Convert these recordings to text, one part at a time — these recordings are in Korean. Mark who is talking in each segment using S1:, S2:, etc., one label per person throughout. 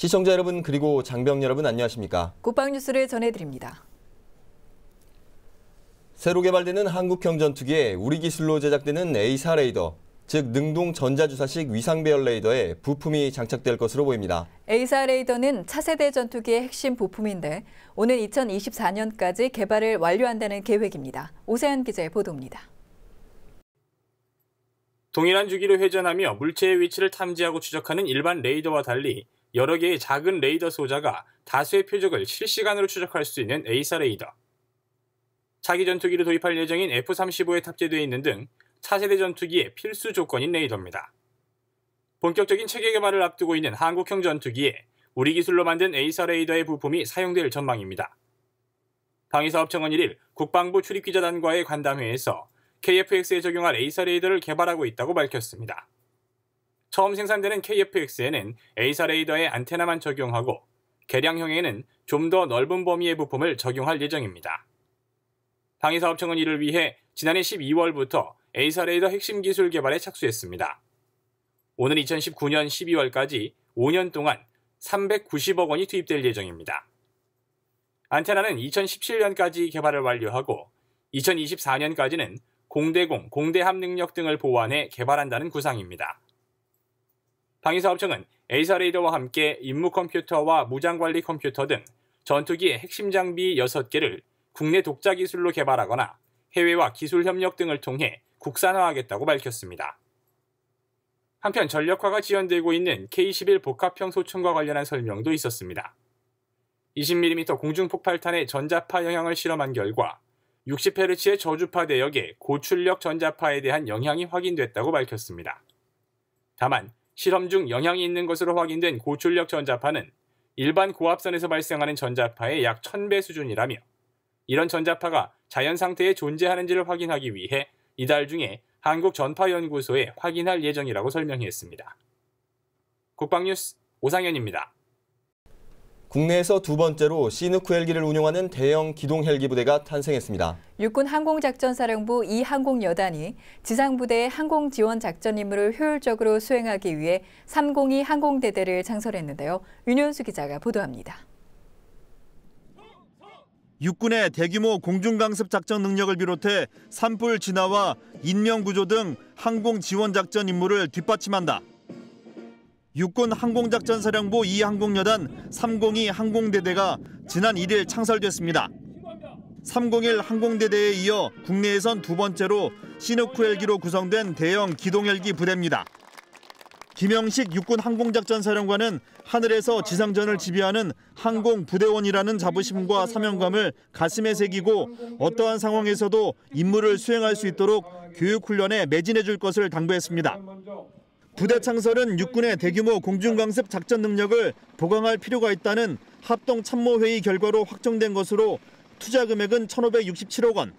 S1: 시청자 여러분 그리고 장병 여러분 안녕하십니까?
S2: 국방 뉴스를 전해드립니다.
S1: 새로 개발되는 한국형 전투기에 우리 기술로 제작되는 A사 레이더, 즉 능동 전자주사식 위상 배열 레이더에 부품이 장착될 것으로 보입니다.
S2: A사 레이더는 차세대 전투기의 핵심 부품인데 오는 2024년까지 개발을 완료한다는 계획입니다. 오세현 기자의 보도입니다.
S3: 동일한 주기로 회전하며 물체의 위치를 탐지하고 추적하는 일반 레이더와 달리 여러 개의 작은 레이더 소자가 다수의 표적을 실시간으로 추적할 수 있는 A사 레이더. 차기 전투기를 도입할 예정인 F-35에 탑재되어 있는 등 차세대 전투기의 필수 조건인 레이더입니다. 본격적인 체계 개발을 앞두고 있는 한국형 전투기에 우리 기술로 만든 A사 레이더의 부품이 사용될 전망입니다. 방위사업청은 1일 국방부 출입기자단과의 간담회에서 KF-X에 적용할 A사 레이더를 개발하고 있다고 밝혔습니다. 처음 생산되는 KF-X에는 A사 레이더의 안테나만 적용하고 개량형에는 좀 더 넓은 범위의 부품을 적용할 예정입니다. 방위사업청은 이를 위해 지난해 12월부터 A사 레이더 핵심 기술 개발에 착수했습니다. 오는 2019년 12월까지 5년 동안 390억 원이 투입될 예정입니다. 안테나는 2017년까지 개발을 완료하고 2024년까지는 공대공, 공대함 능력 등을 보완해 개발한다는 구상입니다. 방위사업청은 A사 레이더와 함께 임무 컴퓨터와 무장관리 컴퓨터 등 전투기의 핵심 장비 6개를 국내 독자 기술로 개발하거나 해외와 기술 협력 등을 통해 국산화하겠다고 밝혔습니다. 한편 전력화가 지연되고 있는 K-11 복합형 소총과 관련한 설명도 있었습니다. 20mm 공중폭발탄의 전자파 영향을 실험한 결과 60Hz의 저주파 대역의 고출력 전자파에 대한 영향이 확인됐다고 밝혔습니다. 다만 실험 중 영향이 있는 것으로 확인된 고출력 전자파는 일반 고압선에서 발생하는 전자파의 약 1000배 수준이라며 이런 전자파가 자연 상태에 존재하는지를 확인하기 위해 이달 중에 한국전파연구소에 확인할 예정이라고 설명했습니다. 국방뉴스 오상현입니다.
S1: 국내에서 두 번째로 시누크 헬기를 운용하는 대형 기동 헬기 부대가 탄생했습니다.
S2: 육군 항공작전사령부 2항공여단이 지상부대의 항공지원 작전 임무를 효율적으로 수행하기 위해 302 항공대대를 창설했는데요. 윤현수 기자가 보도합니다.
S4: 육군의 대규모 공중강습 작전 능력을 비롯해 산불 진화와 인명구조 등 항공 지원 작전 임무를 뒷받침한다. 육군 항공작전사령부 2항공여단 302 항공대대가 지난 1일 창설됐습니다. 301 항공대대에 이어 국내에선 두 번째로 시누크 헬기로 구성된 대형 기동헬기 부대입니다. 김영식 육군 항공작전사령관은 하늘에서 지상전을 지휘하는 항공부대원이라는 자부심과 사명감을 가슴에 새기고 어떠한 상황에서도 임무를 수행할 수 있도록 교육훈련에 매진해 줄 것을 당부했습니다. 부대 창설은 육군의 대규모 공중강습 작전 능력을 보강할 필요가 있다는 합동참모회의 결과로 확정된 것으로 투자 금액은 1,567억 원.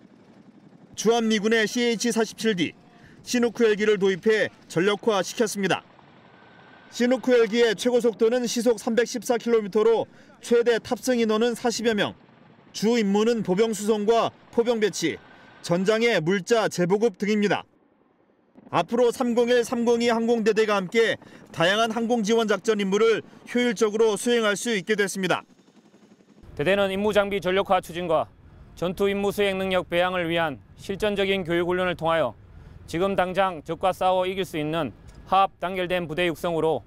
S4: 주한미군의 CH-47D, 시누크 헬기를 도입해 전력화시켰습니다. 시누크 헬기의 최고 속도는 시속 314km로 최대 탑승 인원은 40여 명. 주 임무는 보병 수송과 포병 배치, 전장의 물자 재보급 등입니다. 앞으로 301, 302 항공대대가 함께 다양한 항공 지원 작전 임무를 효율적으로 수행할 수 있게 됐습니다.
S5: 대대는 임무 장비 전력화 추진과 전투 임무 수행 능력 배양을 위한 실전적인 교육 훈련을 통하여 지금 당장 적과 싸워 이길 수 있는 화합 단결된 부대 육성으로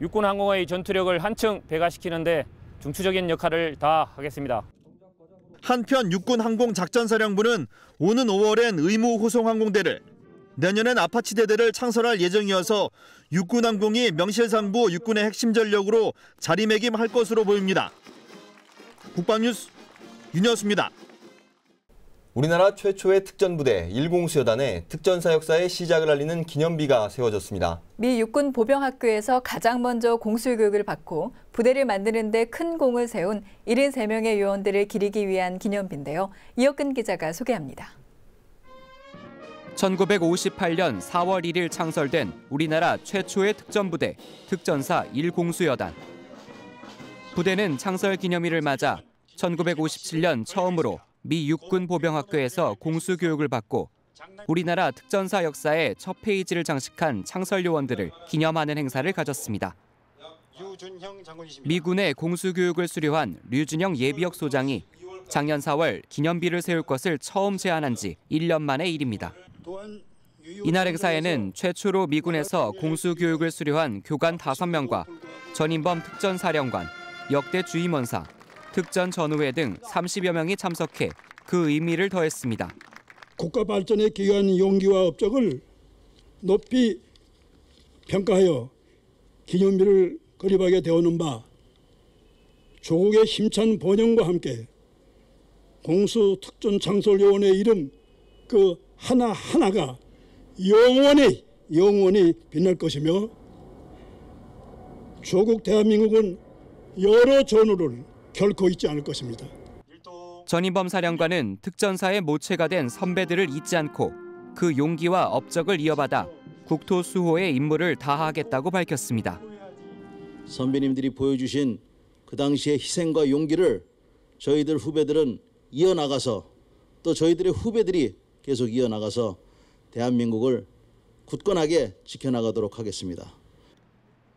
S5: 육군 항공의 전투력을 한층 배가시키는 데 중추적인 역할을 다하겠습니다.
S4: 한편 육군 항공작전사령부는 오는 5월엔 의무 호송 항공대를 내년엔 아파치 대대를 창설할 예정이어서 육군 항공이 명실상부 육군의 핵심 전력으로 자리매김할 것으로 보입니다. 국방뉴스 윤여수입니다.
S1: 우리나라 최초의 특전부대 1공수여단의 특전사 역사의 시작을 알리는 기념비가 세워졌습니다.
S2: 미 육군 보병학교에서 가장 먼저 공수교육을 받고 부대를 만드는 데 큰 공을 세운 73명의 요원들을 기리기 위한 기념비인데요. 이혁근 기자가 소개합니다.
S6: 1958년 4월 1일 창설된 우리나라 최초의 특전부대 특전사 1공수여단. 부대는 창설 기념일을 맞아 1957년 처음으로 미 육군 보병학교에서 공수 교육을 받고 우리나라 특전사 역사의 첫 페이지를 장식한 창설 요원들을 기념하는 행사를 가졌습니다. 미군의 공수 교육을 수료한 류준영 예비역 소장이 작년 4월 기념비를 세울 것을 처음 제안한 지 1년 만의 일입니다. 이날 행사에는 최초로 미군에서 공수 교육을 수료한 교관 5명과 전인범 특전사령관, 역대 주임원사, 특전 전우회 등 30여 명이 참석해 그 의미를 더했습니다.
S7: 국가 발전에 기여한 용기와 업적을 높이 평가하여 기념비를 거립하게 되어오는 바 조국의 힘찬 번영과 함께 공수 특전 창설 요원의 이름 그 하나 하나가 영원히 영원히 빛날 것이며 조국 대한민국은 여러 전우를 결코 잊지 않을 것입니다.
S6: 전인범 사령관은 특전사의 모체가 된 선배들을 잊지 않고 그 용기와 업적을 이어받아 국토 수호의 임무를 다하겠다고 밝혔습니다.
S8: 선배님들이 보여주신 그 당시의 희생과 용기를 저희들 후배들은 이어나가서 또 저희들의 후배들이 계속 이어나가서 대한민국을 굳건하게 지켜나가도록 하겠습니다.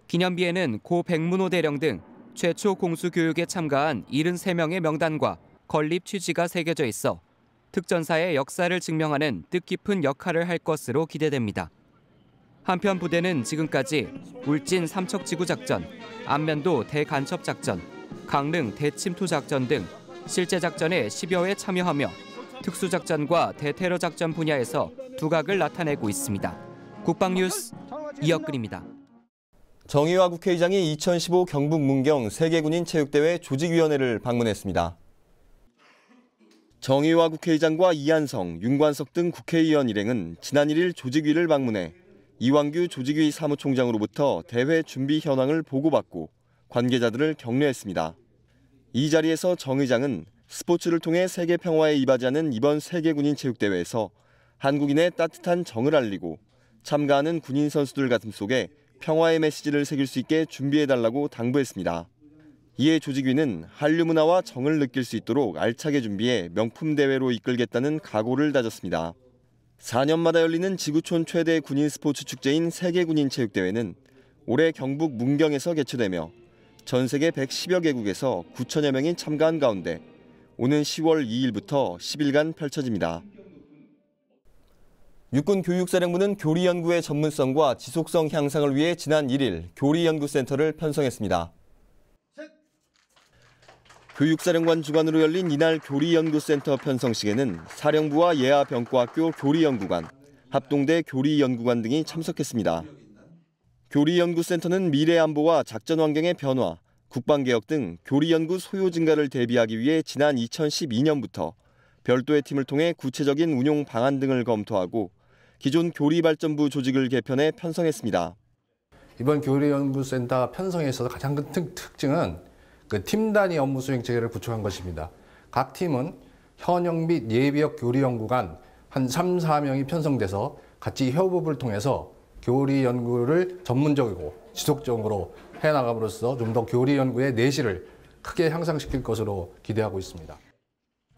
S6: 기념비에는 고 백문호 대령 등 최초 공수 교육에 참가한 73명의 명단과 건립 취지가 새겨져 있어 특전사의 역사를 증명하는 뜻깊은 역할을 할 것으로 기대됩니다. 한편 부대는 지금까지 울진 삼척지구 작전, 안면도 대간첩 작전, 강릉 대침투 작전 등 실제 작전에 10여 회 참여하며 특수작전과 대테러 작전 분야에서 두각을 나타내고 있습니다. 국방뉴스 이혁근입니다.
S1: 정의화 국회의장이 2015 경북 문경 세계군인 체육대회 조직위원회를 방문했습니다. 정의화 국회의장과 이한성, 윤관석 등 국회의원 일행은 지난 1일 조직위를 방문해 이완규 조직위 사무총장으로부터 대회 준비 현황을 보고받고 관계자들을 격려했습니다. 이 자리에서 정 의장은 스포츠를 통해 세계 평화에 이바지하는 이번 세계군인 체육대회에서 한국인의 따뜻한 정을 알리고 참가하는 군인 선수들 가슴 속에 평화의 메시지를 새길 수 있게 준비해달라고 당부했습니다. 이에 조직위는 한류 문화와 정을 느낄 수 있도록 알차게 준비해 명품 대회로 이끌겠다는 각오를 다졌습니다. 4년마다 열리는 지구촌 최대 군인 스포츠 축제인 세계군인 체육대회는 올해 경북 문경에서 개최되며 전 세계 110여 개국에서 9천여 명이 참가한 가운데 오는 10월 2일부터 10일간 펼쳐집니다. 육군 교육사령부는 교리 연구의 전문성과 지속성 향상을 위해 지난 1일 교리 연구센터를 편성했습니다. 교육사령관 주관으로 열린 이날 교리 연구센터 편성식에는 사령부와 예하병과학교 교리 연구관, 합동대 교리 연구관 등이 참석했습니다. 교리 연구센터는 미래 안보와 작전 환경의 변화, 국방 개혁 등 교리 연구 소요 증가를 대비하기 위해 지난 2012년부터 별도의 팀을 통해 구체적인 운용 방안 등을 검토하고 기존 교리발전부 조직을 개편해 편성했습니다.
S9: 이번 교리연구센터 편성에서 가장 큰 특징은 그 팀 단위 업무 수행 체계를 구축한 것입니다. 각 팀은 현역 및 예비역 교리 연구관 한 3, 4명이 편성돼서 같이 협업을 통해서 교리 연구를 전문적이고 지속적으로 해 나감으로써 좀 더 교리 연구의 내실을 크게 향상시킬 것으로 기대하고 있습니다.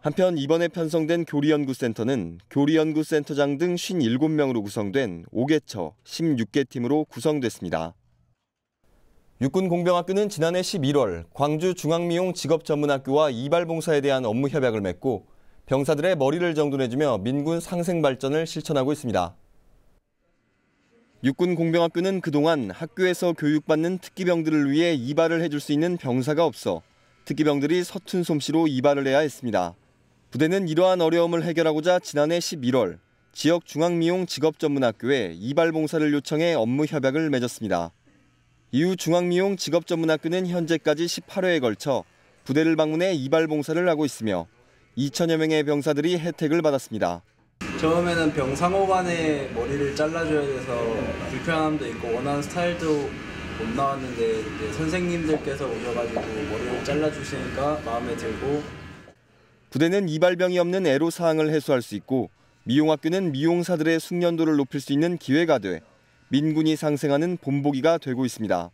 S1: 한편 이번에 편성된 교리연구센터는 교리연구센터장 등 57명으로 구성된 5개처 16개 팀으로 구성됐습니다. 육군공병학교는 지난해 11월 광주 중앙미용 직업전문학교와 이발봉사에 대한 업무 협약을 맺고 병사들의 머리를 정돈해주며 민군 상생 발전을 실천하고 있습니다. 육군공병학교는 그동안 학교에서 교육받는 특기병들을 위해 이발을 해줄 수 있는 병사가 없어 특기병들이 서툰 솜씨로 이발을 해야 했습니다. 부대는 이러한 어려움을 해결하고자 지난해 11월 지역 중앙미용 직업전문학교에 이발봉사를 요청해 업무 협약을 맺었습니다. 이후 중앙미용 직업전문학교는 현재까지 18회에 걸쳐 부대를 방문해 이발 봉사를 하고 있으며 2천여 명의 병사들이 혜택을 받았습니다.
S10: 처음에는 병상호반에 머리를 잘라줘야 돼서 불편함도 있고 원하는 스타일도 못 나왔는데 선생님들께서 오셔가지고 머리를 잘라주시니까 마음에 들고
S1: 부대는 이발병이 없는 애로 사항을 해소할 수 있고 미용학교는 미용사들의 숙련도를 높일 수 있는 기회가 돼 민군이 상생하는 본보기가 되고 있습니다.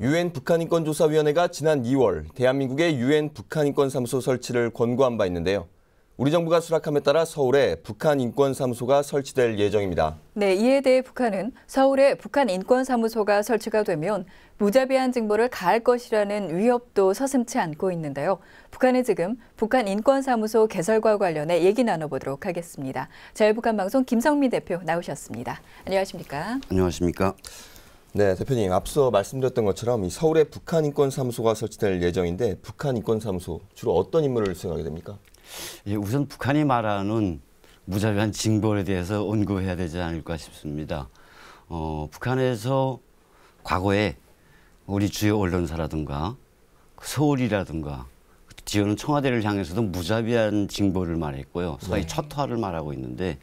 S1: 유엔 북한인권조사위원회가 지난 2월 대한민국의 유엔 북한인권사무소 설치를 권고한 바 있는데요. 우리 정부가 수락함에 따라 서울에 북한 인권사무소가 설치될 예정입니다.
S2: 네, 이에 대해 북한은 서울에 북한 인권사무소가 설치가 되면 무자비한 징벌을 가할 것이라는 위협도 서슴지 않고 있는데요. 북한은 지금 북한 인권사무소 개설과 관련해 얘기 나눠보도록 하겠습니다. 자유북한 방송 김성민 대표 나오셨습니다. 안녕하십니까?
S11: 안녕하십니까?
S1: 네, 대표님 앞서 말씀드렸던 것처럼 이 서울에 북한 인권사무소가 설치될 예정인데 북한 인권사무소 주로 어떤 임무를 수행하게 됩니까?
S11: 예, 우선 북한이 말하는 무자비한 징벌에 대해서 언급해야 되지 않을까 싶습니다. 어, 북한에서 과거에 우리 주요 언론사라든가 그 서울이라든가 지어는 청와대를 향해서도 무자비한 징벌을 말했고요. 소위
S1: 네.
S11: 초토화를 말하고 있는데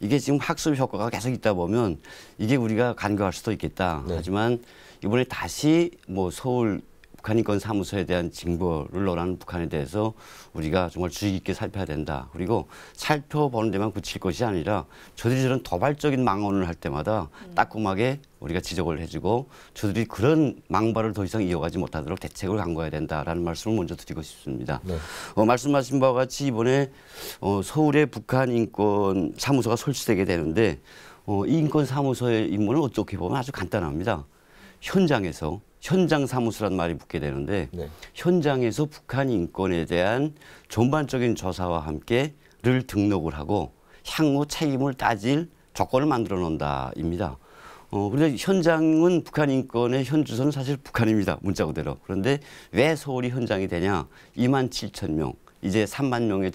S11: 이게 지금 학습 효과가 계속 있다 보면 이게 우리가 간과할 수도 있겠다.
S1: 네.
S11: 하지만 이번에 다시 뭐 서울 북한 인권 사무소에 대한 징벌을 논하는 북한에 대해서 우리가 정말 주의 깊게 살펴야 된다. 그리고 살펴보는 데만 그칠 것이 아니라 저들이 저런 도발적인 망언을 할 때마다 따끔하게 우리가 지적을 해주고 저들이 그런 망발을 더 이상 이어가지 못하도록 대책을 강구해야 된다라는 말씀을 먼저 드리고 싶습니다.
S1: 네.
S11: 어, 말씀하신 바와 같이 이번에 어, 서울에 북한 인권 사무소가 설치되게 되는데 어, 이 인권 사무소의 임무는 어떻게 보면 아주 간단합니다. 현장에서 현장 사무소란 말이 붙게 되는데
S1: 네.
S11: 현장에서 북한 인권에 대한 전반적인 조사와 함께를 등록을 하고 향후 책임을 따질 조건을 만들어 놓는다입니다. 어, 그런데 현장은 북한 인권의 현주소는 사실 북한입니다. 문자 그대로. 그런데 왜 서울이 현장이 되냐? 2만 7천 명. 이제 3만 명에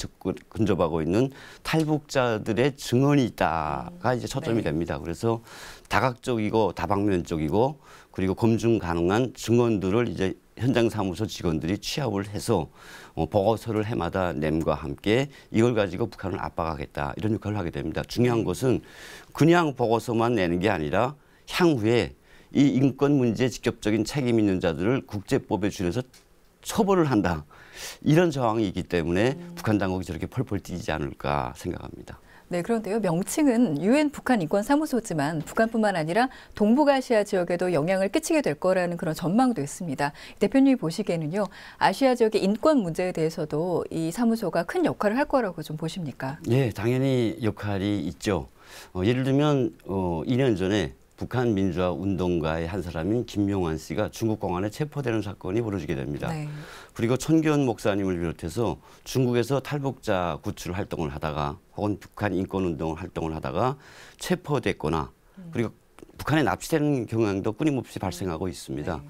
S11: 근접하고 있는 탈북자들의 증언이 있다가 이제 초점이
S2: 네.
S11: 됩니다. 그래서 다각적이고 다방면적이고 그리고 검증 가능한 증언들을 이제 현장 사무소 직원들이 취합을 해서 어, 보고서를 해마다 냄과 함께 이걸 가지고 북한을 압박하겠다 이런 역할을 하게 됩니다. 중요한 것은 그냥 보고서만 내는 게 아니라 향후에 이 인권 문제에 직접적인 책임 있는 자들을 국제법에 준해서 처벌을 한다. 이런 저항이 있기 때문에 북한 당국이 저렇게 펄펄 뛰지 않을까 생각합니다.
S2: 네, 그런데요. 명칭은 유엔 북한 인권 사무소지만 북한뿐만 아니라 동북아시아 지역에도 영향을 끼치게 될 거라는 그런 전망도 있습니다. 대표님이 보시기에는요. 아시아 지역의 인권 문제에 대해서도 이 사무소가 큰 역할을 할 거라고 좀 보십니까?
S11: 예, 당연히 역할이 있죠. 어, 예를 들면 어, 2년 전에 북한 민주화 운동가의 한 사람인 김용환 씨가 중국 공안에 체포되는 사건이 벌어지게 됩니다.
S2: 네.
S11: 그리고 천기현 목사님을 비롯해서 중국에서 탈북자 구출 활동을 하다가 혹은 북한 인권 운동 활동을 하다가 체포됐거나 그리고 북한에 납치되는 경향도 끊임없이 발생하고 있습니다.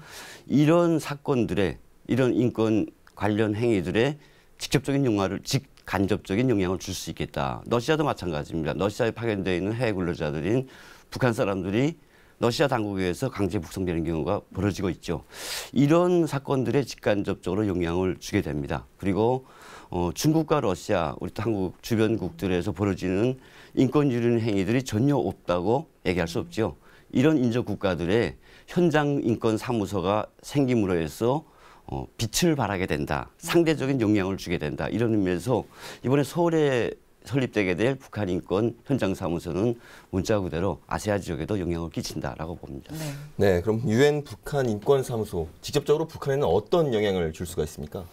S11: 이런 사건들의 이런 인권 관련 행위들의 직접적인 영향을 직 간접적인 영향을 줄 수 있겠다. 러시아도 마찬가지입니다. 러시아에 파견되어 있는 해외 근로자들인 북한 사람들이 러시아 당국에 의해서 강제 북송되는 경우가 벌어지고 있죠. 이런 사건들에 직간접적으로 영향을 주게 됩니다. 그리고 어, 중국과 러시아, 우리 또 한국 주변국들에서 벌어지는 인권 유린 행위들이 전혀 없다고 얘기할 수 없죠. 이런 인접 국가들의 현장 인권 사무소가 생김으로 해서 어, 빛을 발하게 된다. 상대적인 영향을 주게 된다. 이런 의미에서 이번에 서울에 설립되게 될 북한 인권 현장 사무소는 문자 그대로 아시아 지역에도 영향을 끼친다라고 봅니다.
S2: 네.
S1: 네, 그럼 유엔 북한 인권 사무소 직접적으로 북한에는 어떤 영향을 줄 수가 있습니까?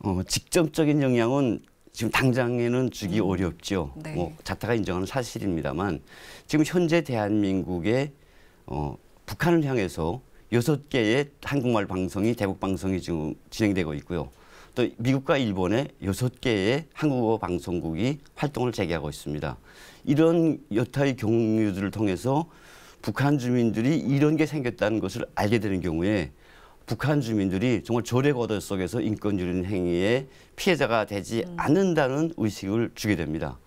S11: 어, 직접적인 영향은 지금 당장에는 주기 어렵죠.
S2: 네.
S11: 뭐 자타가 인정하는 사실입니다만 지금 현재 대한민국의 어, 북한을 향해서 여섯 개의 한국말 방송이 대북 방송이 지금 진행되고 있고요. 또 미국과 일본의 여섯 개의 한국어 방송국이 활동을 재개하고 있습니다. 이런 여타의 경유들을 통해서 북한 주민들이 이런 게 생겼다는 것을 알게 되는 경우에 북한 주민들이 정말 조례거드 속에서 인권 유린 행위의 피해자가 되지 않는다는 의식을 주게 됩니다.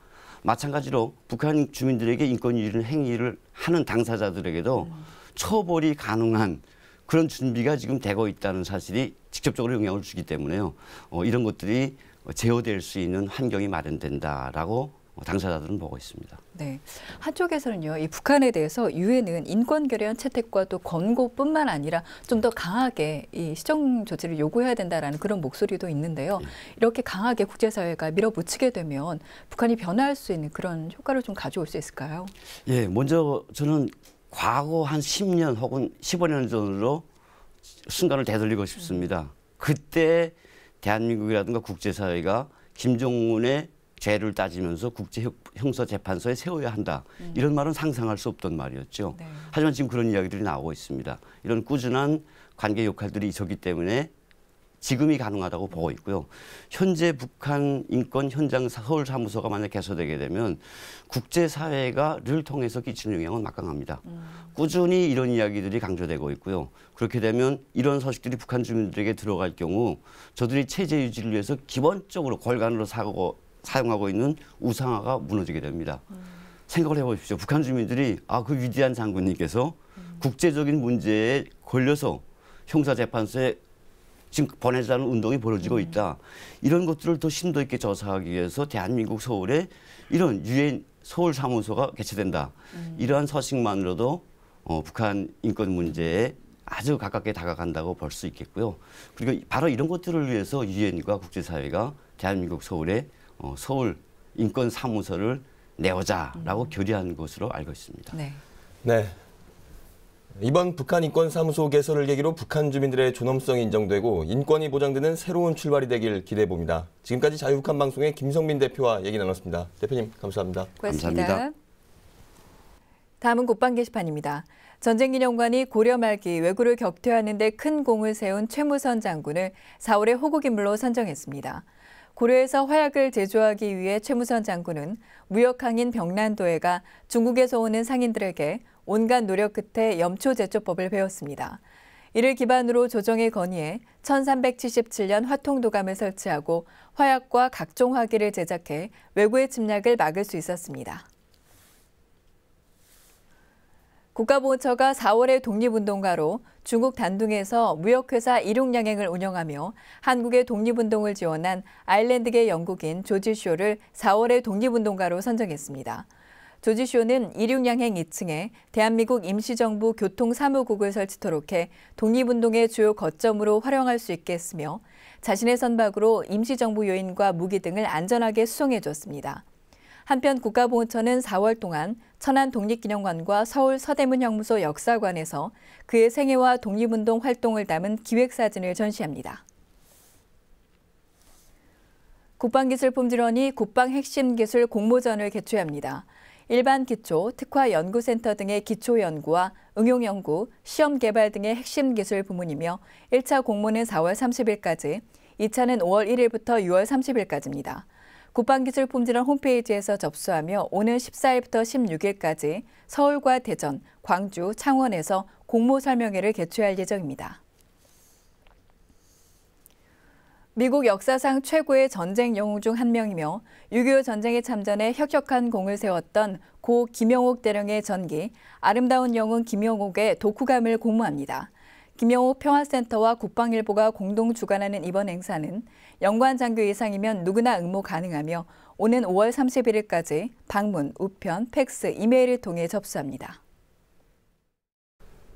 S11: 마찬가지로 북한 주민들에게 인권 유린 행위를 하는 당사자들에게도 처벌이 가능한 그런 준비가 지금 되고 있다는 사실이 직접적으로 영향을 주기 때문에요. 어, 이런 것들이 제어될 수 있는 환경이 마련된다라고 당사자들은 보고 있습니다.
S2: 네. 한쪽에서는요, 이 북한에 대해서 유엔은 인권 결의안 채택과 또 권고뿐만 아니라 좀 더 강하게 이 시정 조치를 요구해야 된다라는 그런 목소리도 있는데요. 이렇게 강하게 국제사회가 밀어붙이게 되면 북한이 변화할 수 있는 그런 효과를 좀 가져올 수 있을까요?
S11: 예, 먼저 저는 과거 한 10년 혹은 15년 전으로 순간을 되돌리고 싶습니다. 그때 대한민국이라든가 국제사회가 김정은의 죄를 따지면서 국제 형사 재판소에 세워야 한다. 이런 말은 상상할 수 없던 말이었죠.
S2: 네.
S11: 하지만 지금 그런 이야기들이 나오고 있습니다. 이런 꾸준한 관계 역할들이 있었기 때문에 지금이 가능하다고 보고 있고요. 현재 북한 인권 현장 서울 사무소가 만약 개소되게 되면 국제 사회가를 통해서 끼치는 영향은 막강합니다. 꾸준히 이런 이야기들이 강조되고 있고요. 그렇게 되면 이런 소식들이 북한 주민들에게 들어갈 경우 저들이 체제 유지를 위해서 기본적으로 골간으로 사고, 사용하고 있는 우상화가 무너지게 됩니다. 생각을 해보십시오. 북한 주민들이 아 그 위대한 장군님께서 국제적인 문제에 걸려서 형사재판소에 지금 보내자는 운동이 벌어지고 있다. 이런 것들을 더 심도 있게 조사하기 위해서 대한민국 서울에 이런 유엔 서울 사무소가 개최된다. 이러한 서식만으로도 어, 북한 인권 문제에 아주 가깝게 다가간다고 볼 수 있겠고요. 그리고 바로 이런 것들을 위해서 유엔과 국제사회가 대한민국 서울에 어, 서울 인권 사무소를 내오자라고 결의한 것으로 알고 있습니다.
S2: 네.
S1: 네. 이번 북한 인권사무소 개설을 계기로 북한 주민들의 존엄성이 인정되고 인권이 보장되는 새로운 출발이 되길 기대해 봅니다. 지금까지 자유북한 방송의 김성민 대표와 얘기 나눴습니다. 대표님 감사합니다.
S2: 고맙습니다.
S11: 감사합니다.
S2: 다음은 국방 게시판입니다. 전쟁기념관이 고려 말기 왜구를 격퇴하는 데 큰 공을 세운 최무선 장군을 4월에 호국인물로 선정했습니다. 고려에서 화약을 제조하기 위해 최무선 장군은 무역항인 병란도에 가 중국에서 오는 상인들에게 온갖 노력 끝에 염초 제조법을 배웠습니다. 이를 기반으로 조정에 건의해 1377년 화통도감을 설치하고 화약과 각종 화기를 제작해 외구의 침략을 막을 수 있었습니다. 국가보훈처가 4월에 독립운동가로 중국 단둥에서 무역회사 일용양행을 운영하며 한국의 독립운동을 지원한 아일랜드계 영국인 조지 쇼를 4월에 독립운동가로 선정했습니다. 조지쇼는 일용양행 2층에 대한민국 임시정부 교통사무국을 설치토록 해 독립운동의 주요 거점으로 활용할 수 있게 했으며 자신의 선박으로 임시정부 요인과 무기 등을 안전하게 수송해 줬습니다. 한편 국가보훈처는 4월 동안 천안 독립기념관과 서울 서대문 형무소 역사관에서 그의 생애와 독립운동 활동을 담은 기획사진을 전시합니다. 국방기술품질원이 국방 핵심 기술 공모전을 개최합니다. 일반 기초, 특화 연구센터 등의 기초 연구와 응용 연구, 시험 개발 등의 핵심 기술 부문이며 1차 공모는 4월 30일까지, 2차는 5월 1일부터 6월 30일까지입니다. 국방기술 품질원 홈페이지에서 접수하며 오는 14일부터 16일까지 서울과 대전, 광주, 창원에서 공모 설명회를 개최할 예정입니다. 미국 역사상 최고의 전쟁 영웅 중 한 명이며 6.25 전쟁에 참전해 혁혁한 공을 세웠던 고 김영옥 대령의 전기 아름다운 영웅 김영옥의 독후감을 공모합니다. 김영옥 평화센터와 국방일보가 공동 주관하는 이번 행사는 영관 장교 이상이면 누구나 응모 가능하며 오는 5월 31일까지 방문, 우편, 팩스, 이메일을 통해 접수합니다.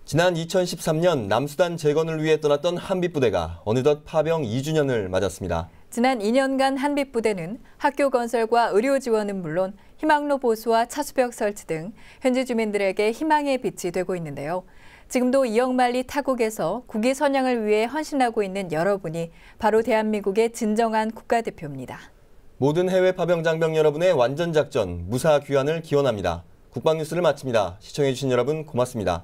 S1: 지난 2013년 남수단 재건을 위해 떠났던 한빛부대가 어느덧 파병 2주년을 맞았습니다.
S2: 지난 2년간 한빛부대는 학교 건설과 의료 지원은 물론 희망로 보수와 차수벽 설치 등 현지 주민들에게 희망의 빛이 되고 있는데요. 지금도 이영만리 타국에서 국위 선양을 위해 헌신하고 있는 여러분이 바로 대한민국의 진정한 국가대표입니다.
S1: 모든 해외 파병 장병 여러분의 완전 작전 무사 귀환을 기원합니다. 국방뉴스를 마칩니다. 시청해주신 여러분 고맙습니다.